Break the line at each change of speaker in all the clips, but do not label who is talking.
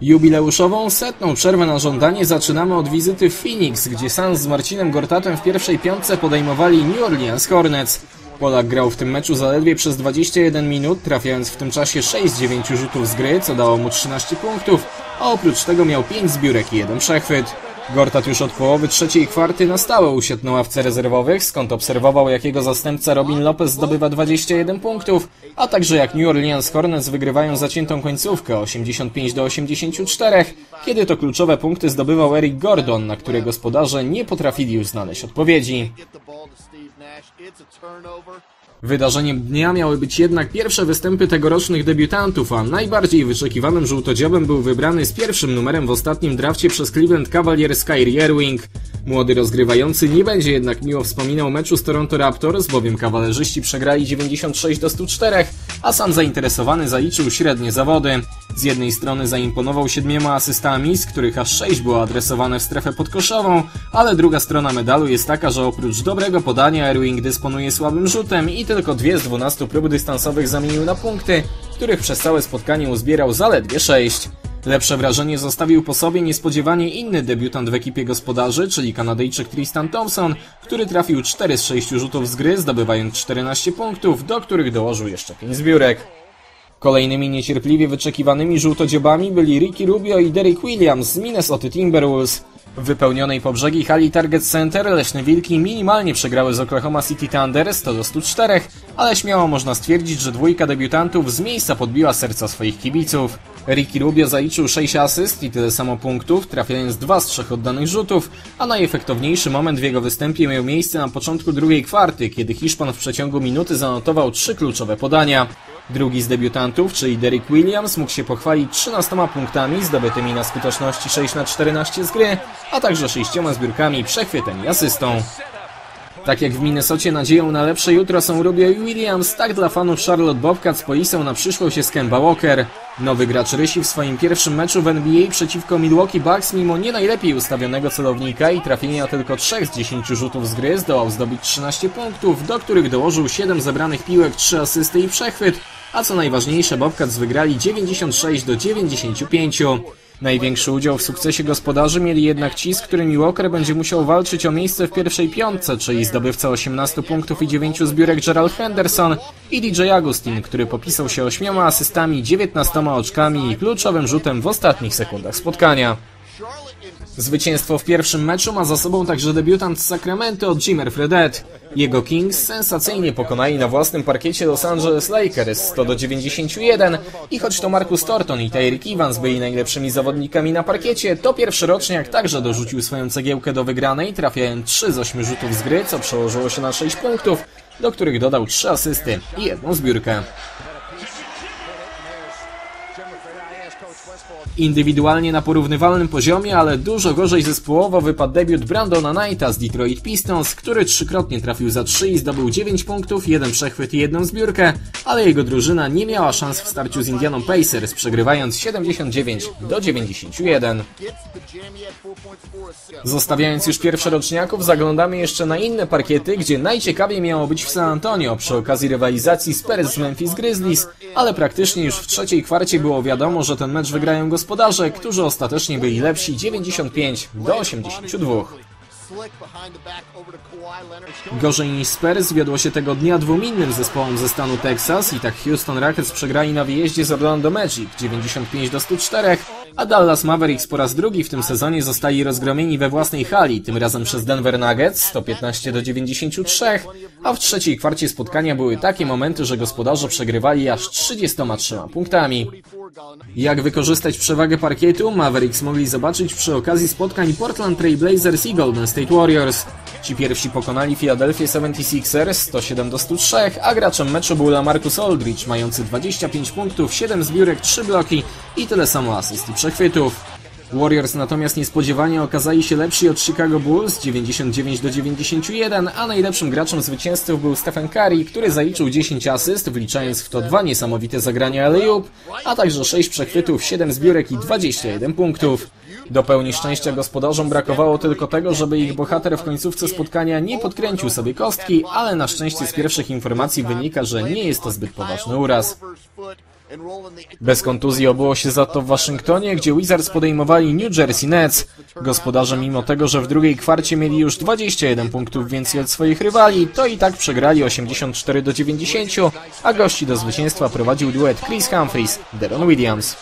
Jubileuszową setną przerwę na żądanie zaczynamy od wizyty w Phoenix, gdzie Suns z Marcinem Gortatem w pierwszej piątce podejmowali New Orleans Hornets. Polak grał w tym meczu zaledwie przez 21 minut, trafiając w tym czasie 6 z 9 rzutów z gry, co dało mu 13 punktów, a oprócz tego miał 5 zbiórek i jeden przechwyt. Gortat już od połowy trzeciej kwarty na stałe usiadł na ławce rezerwowych, skąd obserwował jak jego zastępca Robin Lopez zdobywa 21 punktów, a także jak New Orleans Hornets wygrywają zaciętą końcówkę 85 do 84, kiedy to kluczowe punkty zdobywał Eric Gordon, na które gospodarze nie potrafili już znaleźć odpowiedzi. Wydarzeniem dnia miały być jednak pierwsze występy tegorocznych debiutantów, a najbardziej wyczekiwanym żółtodziobem był wybrany z pierwszym numerem w ostatnim drafcie przez Cleveland Cavaliers Kyrie Irving. Młody rozgrywający nie będzie jednak miło wspominał meczu z Toronto Raptors, bowiem kawalerzyści przegrali 96 do 104, a sam zainteresowany zaliczył średnie zawody. Z jednej strony zaimponował siedmioma asystami, z których aż sześć było adresowane w strefę podkoszową, ale druga strona medalu jest taka, że oprócz dobrego podania Irving dysponuje słabym rzutem i tylko dwie z 12 prób dystansowych zamienił na punkty, których przez całe spotkanie uzbierał zaledwie 6. Lepsze wrażenie zostawił po sobie niespodziewanie inny debiutant w ekipie gospodarzy, czyli Kanadyjczyk Tristan Thompson, który trafił 4 z 6 rzutów z gry, zdobywając 14 punktów, do których dołożył jeszcze 5 zbiórek. Kolejnymi niecierpliwie wyczekiwanymi żółtodziobami byli Ricky Rubio i Derek Williams z Minnesota Timberwolves. W wypełnionej po brzegi hali Target Center Leśne Wilki minimalnie przegrały z Oklahoma City Thunder 100 do 104, ale śmiało można stwierdzić, że dwójka debiutantów z miejsca podbiła serca swoich kibiców. Ricky Rubio zaliczył 6 asyst i tyle samo punktów, trafiając 2 z 3 oddanych rzutów, a najefektowniejszy moment w jego występie miał miejsce na początku drugiej kwarty, kiedy Hiszpan w przeciągu minuty zanotował 3 kluczowe podania. Drugi z debiutantów, czyli Derek Williams, mógł się pochwalić 13 punktami zdobytymi na skuteczności 6 na 14 z gry, a także 6 zbiórkami, przechwytem i asystą. Tak jak w Minnesocie nadzieją na lepsze jutro są Rubio i Williams, tak dla fanów Charlotte Bobcats polisą na przyszłość jest Kemba Walker. Nowy gracz Rysi w swoim pierwszym meczu w NBA przeciwko Milwaukee Bucks mimo nie najlepiej ustawionego celownika i trafienia tylko 3 z 10 rzutów z gry zdołał zdobyć 13 punktów, do których dołożył 7 zebranych piłek, 3 asysty i przechwyt, a co najważniejsze Bobcats wygrali 96 do 95. Największy udział w sukcesie gospodarzy mieli jednak ci, z którymi Walker będzie musiał walczyć o miejsce w pierwszej piątce, czyli zdobywca 18 punktów i 9 zbiórek Gerald Henderson i DJ Agustin, który popisał się 8 asystami, 19 oczkami i kluczowym rzutem w ostatnich sekundach spotkania. Zwycięstwo w pierwszym meczu ma za sobą także debiutant z Sacramento Jimmer Fredet. Jego Kings sensacyjnie pokonali na własnym parkiecie Los Angeles Lakers 100 do 91 i choć to Marcus Thornton i Tyreek Evans byli najlepszymi zawodnikami na parkiecie, to pierwszoroczniak także dorzucił swoją cegiełkę do wygranej, trafiając 3 z 8 rzutów z gry, co przełożyło się na 6 punktów, do których dodał 3 asysty i jedną zbiórkę. Indywidualnie na porównywalnym poziomie, ale dużo gorzej zespołowo wypadł debiut Brandona Knighta z Detroit Pistons, który trzykrotnie trafił za 3 i zdobył 9 punktów, jeden przechwyt i jedną zbiórkę, ale jego drużyna nie miała szans w starciu z Indianą Pacers, przegrywając 79 do 91. Zostawiając już pierwsze roczniaków, zaglądamy jeszcze na inne parkiety, gdzie najciekawiej miało być w San Antonio przy okazji rywalizacji Spurs z Memphis Grizzlies, ale praktycznie już w trzeciej kwarcie było wiadomo, że ten mecz wygrają gospodarze, którzy ostatecznie byli lepsi 95 do 82. Gorzej niż Spurs wiodło się tego dnia dwóm innym zespołom ze stanu Texas i tak Houston Rockets przegrali na wyjeździe z Orlando Magic 95 do 104, a Dallas Mavericks po raz drugi w tym sezonie zostali rozgromieni we własnej hali, tym razem przez Denver Nuggets 115 do 93, a w trzeciej kwarcie spotkania były takie momenty, że gospodarze przegrywali aż 33 punktami. Jak wykorzystać przewagę parkietu, Mavericks mogli zobaczyć przy okazji spotkań Portland Trail Blazers i Golden State Warriors. Ci pierwsi pokonali Philadelphia 76ers 107 do 103, a graczem meczu był Lamarcus Aldridge, mający 25 punktów, 7 zbiórek, 3 bloki i tyle samo asyst i przechwytów. Warriors natomiast niespodziewanie okazali się lepsi od Chicago Bulls 99 do 91, a najlepszym graczem zwycięzców był Stephen Curry, który zaliczył 10 asyst, wliczając w to dwa niesamowite zagrania alley-oop, a także 6 przechwytów, 7 zbiórek i 21 punktów. Do pełni szczęścia gospodarzom brakowało tylko tego, żeby ich bohater w końcówce spotkania nie podkręcił sobie kostki, ale na szczęście z pierwszych informacji wynika, że nie jest to zbyt poważny uraz. Bez kontuzji obyło się za to w Waszyngtonie, gdzie Wizards podejmowali New Jersey Nets. Gospodarze mimo tego, że w drugiej kwarcie mieli już 21 punktów więcej od swoich rywali, to i tak przegrali 84 do 90, a gości do zwycięstwa prowadził duet Chris Humphries, Deron Williams.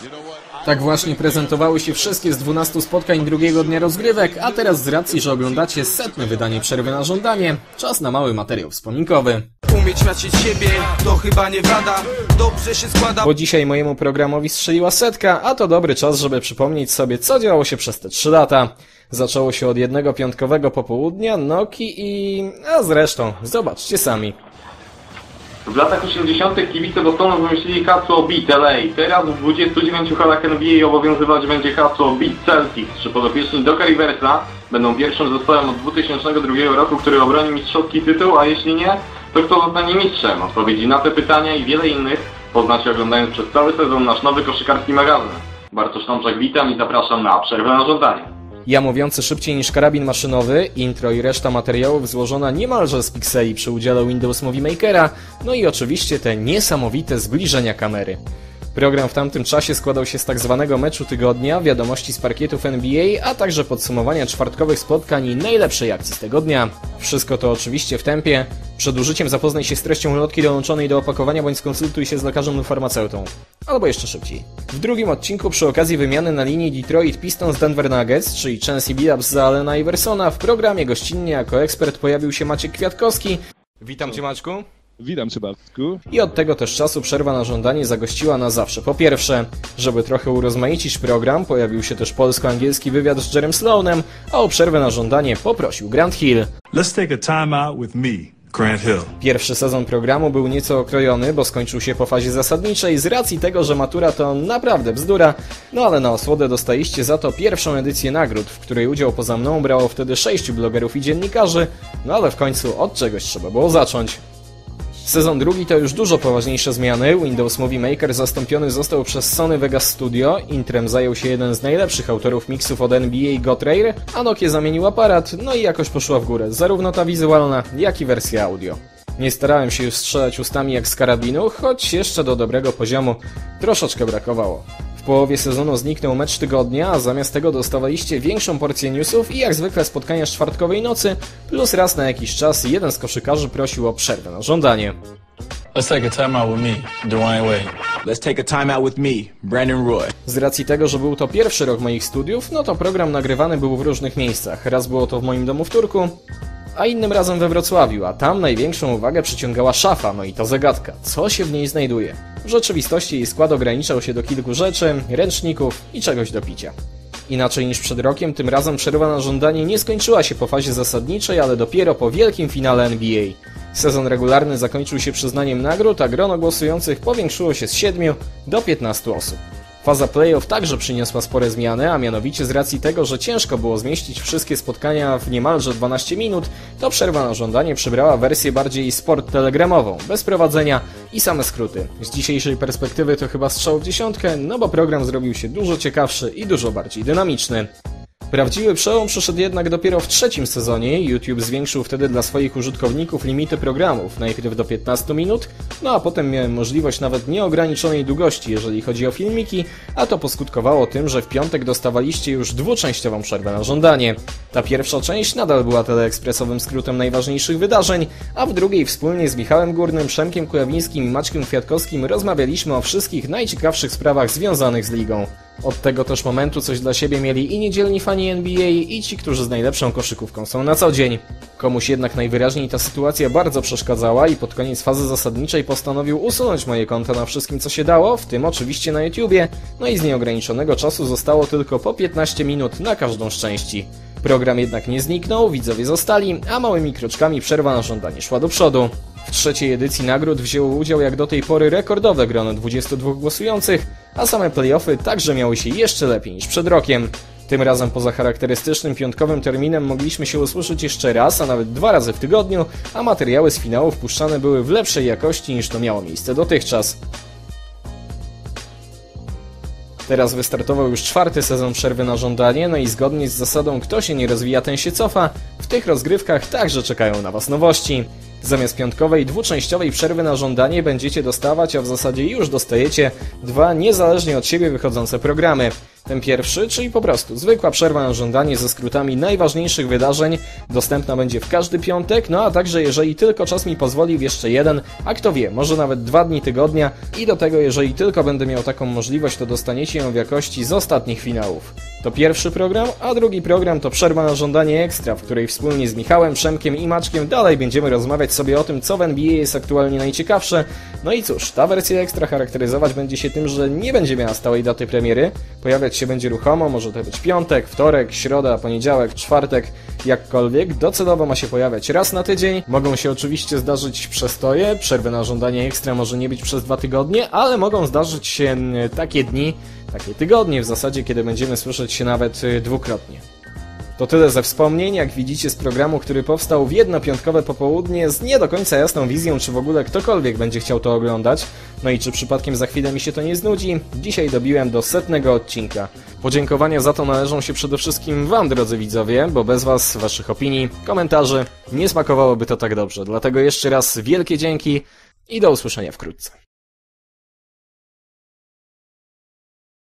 Tak właśnie prezentowały się wszystkie z 12 spotkań drugiego dnia rozgrywek, a teraz z racji, że oglądacie setne wydanie Przerwy na żądanie, czas na mały materiał wspominkowy.
Umieć nacić siebie, to chyba nie wada Dobrze się składa
Bo dzisiaj mojemu programowi strzeliła setka, a to dobry czas, żeby przypomnieć sobie, co działo się przez te 3 lata. Zaczęło się od jednego piątkowego popołudnia, Noki i... a zresztą, zobaczcie sami.
W latach 80. kibice Bostonu wymyślili hasło Beat LA. Teraz w 29 halach NBA obowiązywać będzie hasło Beat Celtics. Czy podopieczni Doca Riversa będą pierwszym zespołem od 2002 roku, który obroni mistrzowski tytuł, a jeśli nie, to kto zostanie mistrzem? Odpowiedzi na te pytania i wiele innych poznacie oglądając przez cały sezon nasz nowy koszykarski magazyn. Bartosz Tomczak witam i zapraszam na przerwę na żądanie.
Ja mówiący szybciej niż karabin maszynowy, intro i reszta materiałów złożona niemalże z pikseli przy udziale Windows Movie Makera, no i oczywiście te niesamowite zbliżenia kamery. Program w tamtym czasie składał się z tak zwanego meczu tygodnia, wiadomości z parkietów NBA, a także podsumowania czwartkowych spotkań i najlepszej akcji z tego dnia. Wszystko to oczywiście w tempie. Przed użyciem zapoznaj się z treścią lotki dołączonej do opakowania bądź skonsultuj się z lekarzem lub farmaceutą. Albo jeszcze szybciej. W drugim odcinku przy okazji wymiany na linii Detroit Pistons Denver Nuggets, czyli Chelsea Billups za Alena Iversona, w programie gościnnie jako ekspert pojawił się Maciek Kwiatkowski. Witam Cię Maćku.
Witam Cię Bartku.
I od tego też czasu przerwa na żądanie zagościła na zawsze. Po pierwsze, żeby trochę urozmaicić program, pojawił się też polsko-angielski wywiad z Jerem Sloanem, a o przerwę na żądanie poprosił Grant Hill.
Let's take a time out with me, Grant Hill.
Pierwszy sezon programu był nieco okrojony, bo skończył się po fazie zasadniczej z racji tego, że matura to naprawdę bzdura, no ale na osłodę dostaliście za to pierwszą edycję nagród, w której udział poza mną brało wtedy sześciu blogerów i dziennikarzy, no ale w końcu od czegoś trzeba było zacząć. Sezon drugi to już dużo poważniejsze zmiany. Windows Movie Maker zastąpiony został przez Sony Vegas Studio, Intrem zajął się jeden z najlepszych autorów miksów od NBA Gotrair, a Nokia zamienił aparat, no i jakoś poszła w górę, zarówno ta wizualna, jak i wersja audio. Nie starałem się już strzelać ustami jak z karabinu, choć jeszcze do dobrego poziomu troszeczkę brakowało. W połowie sezonu zniknął mecz tygodnia, a zamiast tego dostawaliście większą porcję newsów i jak zwykle spotkania z czwartkowej nocy, plus raz na jakiś czas jeden z koszykarzy prosił o przerwę na żądanie.
Let's take a time out with me, Dwayne Wade.
Let's take a time out with me, Brandon Roy
Z racji tego, że był to pierwszy rok moich studiów, no to program nagrywany był w różnych miejscach. Raz było to w moim domu w Turku, a innym razem we Wrocławiu, a tam największą uwagę przyciągała szafa, no i to zagadka, co się w niej znajduje. W rzeczywistości jej skład ograniczał się do kilku rzeczy, ręczników i czegoś do picia. Inaczej niż przed rokiem, tym razem przerwa na żądanie nie skończyła się po fazie zasadniczej, ale dopiero po wielkim finale NBA. Sezon regularny zakończył się przyznaniem nagród, a grono głosujących powiększyło się z 7 do 15 osób. Faza playoff także przyniosła spore zmiany, a mianowicie z racji tego, że ciężko było zmieścić wszystkie spotkania w niemalże 12 minut, to przerwa na żądanie przybrała wersję bardziej sport telegramową, bez prowadzenia i same skróty. Z dzisiejszej perspektywy to chyba strzał w dziesiątkę, no bo program zrobił się dużo ciekawszy i dużo bardziej dynamiczny. Prawdziwy przełom przyszedł jednak dopiero w trzecim sezonie. YouTube zwiększył wtedy dla swoich użytkowników limity programów, najpierw do 15 minut, no a potem miałem możliwość nawet nieograniczonej długości, jeżeli chodzi o filmiki, a to poskutkowało tym, że w piątek dostawaliście już dwuczęściową przerwę na żądanie. Ta pierwsza część nadal była teleekspresowym skrótem najważniejszych wydarzeń, a w drugiej wspólnie z Michałem Górnym, Przemkiem Kujawińskim i Maćkiem Kwiatkowskim rozmawialiśmy o wszystkich najciekawszych sprawach związanych z ligą. Od tego też momentu coś dla siebie mieli i niedzielni fani NBA i ci, którzy z najlepszą koszykówką są na co dzień. Komuś jednak najwyraźniej ta sytuacja bardzo przeszkadzała i pod koniec fazy zasadniczej postanowił usunąć moje konta na wszystkim co się dało, w tym oczywiście na YouTubie, no i z nieograniczonego czasu zostało tylko po 15 minut na każdą z części. Program jednak nie zniknął, widzowie zostali, a małymi kroczkami przerwa na żądanie szła do przodu. W trzeciej edycji nagród wzięło udział jak do tej pory rekordowe grono 22 głosujących, a same playoffy także miały się jeszcze lepiej niż przed rokiem. Tym razem poza charakterystycznym piątkowym terminem mogliśmy się usłyszeć jeszcze raz, a nawet dwa razy w tygodniu, a materiały z finału wpuszczane były w lepszej jakości niż to miało miejsce dotychczas. Teraz wystartował już czwarty sezon przerwy na żądanie, no i zgodnie z zasadą kto się nie rozwija, ten się cofa, w tych rozgrywkach także czekają na Was nowości. Zamiast piątkowej, dwuczęściowej przerwy na żądanie będziecie dostawać, a w zasadzie już dostajecie dwa niezależnie od siebie wychodzące programy. Ten pierwszy, czyli po prostu zwykła przerwa na żądanie ze skrótami najważniejszych wydarzeń, dostępna będzie w każdy piątek, no a także jeżeli tylko czas mi pozwoli w jeszcze jeden, a kto wie, może nawet dwa dni tygodnia i do tego jeżeli tylko będę miał taką możliwość, to dostaniecie ją w jakości z ostatnich finałów. To pierwszy program, a drugi program to przerwa na żądanie ekstra, w której wspólnie z Michałem, Przemkiem i Maczkiem dalej będziemy rozmawiać sobie o tym, co w NBA jest aktualnie najciekawsze. No i cóż, ta wersja ekstra charakteryzować będzie się tym, że nie będzie miała stałej daty premiery, pojawiać się będzie ruchomo, może to być piątek, wtorek, środa, poniedziałek, czwartek, jakkolwiek. Docelowo ma się pojawiać raz na tydzień. Mogą się oczywiście zdarzyć przestoje, przerwy na żądanie ekstra może nie być przez dwa tygodnie, ale mogą zdarzyć się mm, takie dni, takie tygodnie w zasadzie, kiedy będziemy słyszeć się nawet y, dwukrotnie. To tyle ze wspomnień, jak widzicie z programu, który powstał w jedno piątkowe popołudnie z nie do końca jasną wizją, czy w ogóle ktokolwiek będzie chciał to oglądać. No i czy przypadkiem za chwilę mi się to nie znudzi? Dzisiaj dobiłem do setnego odcinka. Podziękowania za to należą się przede wszystkim Wam, drodzy widzowie, bo bez Was, Waszych opinii, komentarzy nie smakowałoby to tak dobrze. Dlatego jeszcze raz wielkie dzięki i do usłyszenia wkrótce.